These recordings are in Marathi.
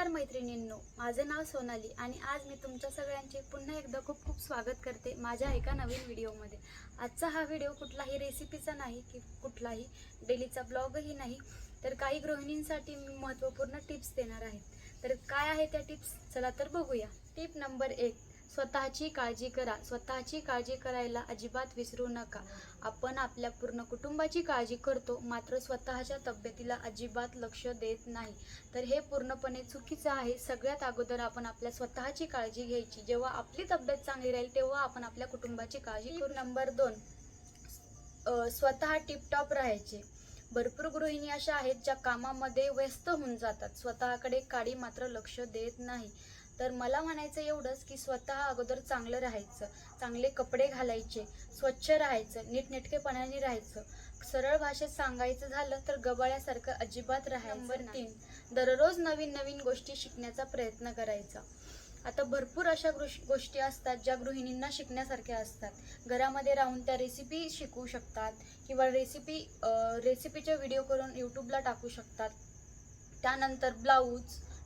नमस्कार मैत्रिणींनो. माझं नाव सोनाली आणि आज मी तुमच्या सगळ्यांचे पुन्हा एकदा खूप खूप स्वागत करते माझ्या एका नवीन व्हिडिओमध्ये. आजचा हा व्हिडिओ कुठलाही रेसिपीचा नाही की कुठलाही डेलीचा ब्लॉगही नाही तर काही गृहिणींसाठी मी महत्त्वपूर्ण टिप्स देणार आहे. तर काय आहे त्या टिप्स? चला तर बघूया. टिप नंबर एक स्वतःची काळजी करा. स्वतःची काळजी करायला अजिबात विसरू नका. आपण आपल्या पूर्ण कुटुंबाची काळजी करतो मात्र स्वतःच्या तब्येतीला अजिबात लक्ष देत नाही. तर हे पूर्णपणे चुकीचं आहे. सगळ्यात अगोदर आपण आपल्या स्वतःची काळजी घ्यायची. जेव्हा आपली तब्येत चांगली राहील तेव्हा आपण आपल्या कुटुंबाची काळजी करू. नंबर दोन स्वतः टिपटॉप राहायचे. भरपूर गृहिणी अशा आहेत ज्या कामामध्ये व्यस्त होऊन जातात. स्वतःकडे काळी मात्र लक्ष देत नाही. तर मला म्हणायचं एवढंच की स्वतः अगोदर चांगलं राहायचं चांगले कपडे घालायचे स्वच्छ राहायचं नीटनेटकेपणाने राहायचं. सरळ भाषेत सांगायचं झालं तर गबाळ्यासारखं अजिबात राहायचं तीन. दररोज नवीन नवीन गोष्टी शिकण्याचा प्रयत्न करायचा. आता भरपूर अशा गोष- गोष्टी असतात ज्या गृहिणींना शिकण्यासारख्या असतात. घरामध्ये राहून त्या रेसिपी शिकू शकतात किंवा रेसिपी रेसिपीचे व्हिडिओ करून यूट्यूबला टाकू शकतात. त्यानंतर ब्लाऊज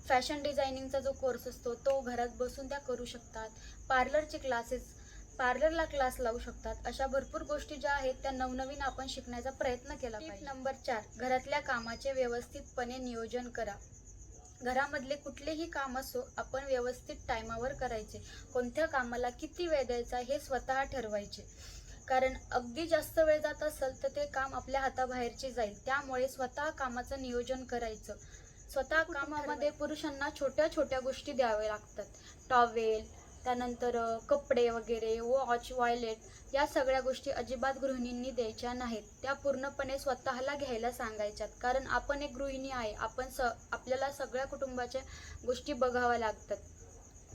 फॅशन डिझायनिंगचा जो कोर्स असतो तो घरात बसून त्या करू शकतात. पार्लरचे क्लासेस पार्लरला क्लास लावू शकतात. अशा भरपूर गोष्टी ज्या आहेत त्या नवनवीन आपण शिकण्याचा प्रयत्न केला पाहिजे. नंबर चार घरातल्या कामाचे व्यवस्थितपणे नियोजन करा. घरामधले कुठलेही काम असो आपण व्यवस्थित टायमावर करायचे. कोणत्या कामाला किती वेळ द्यायचा हे स्वतः ठरवायचे. कारण अगदी जास्त वेळ जात असेल तर ते काम आपल्या हाताबाहेरचे जाईल. त्यामुळे स्वतः कामाचं नियोजन करायचं. स्वतः कामामध्ये पुरुषांना छोट्या छोट्या गोष्टी द्याव्या लागतात. टॉवेल त्यानंतर कपडे वगैरे वॉच वॉयलेट या सगळ्या गोष्टी अजिबात गृहिणींनी द्यायच्या नाहीत. त्या पूर्णपणे स्वतःला घ्यायला सांगायच्यात. कारण आपण एक गृहिणी आहे. आपण स आपल्याला सगळ्या कुटुंबाच्या गोष्टी बघाव्या लागतात.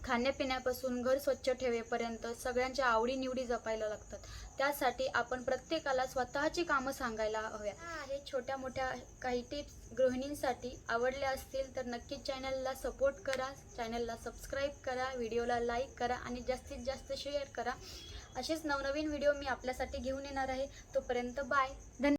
खाण्यापिण्यापासून घर स्वच्छ ठेवेपर्यंत सगळ्यांच्या आवडीनिवडी जपायला लागतात. त्यासाठी आपण प्रत्येकाला स्वतःची कामं सांगायला हव्या. आहेत छोट्या मोठ्या काही टिप्स गृहिणींसाठी आवडल्या असतील तर नक्कीच चॅनलला सपोर्ट करा. चॅनलला सबस्क्राईब करा. व्हिडिओला लाईक करा आणि जास्तीत जास्त शेअर करा. असेच नवनवीन व्हिडिओ मी आपल्यासाठी घेऊन येणार आहे. तोपर्यंत बाय. धन्यवाद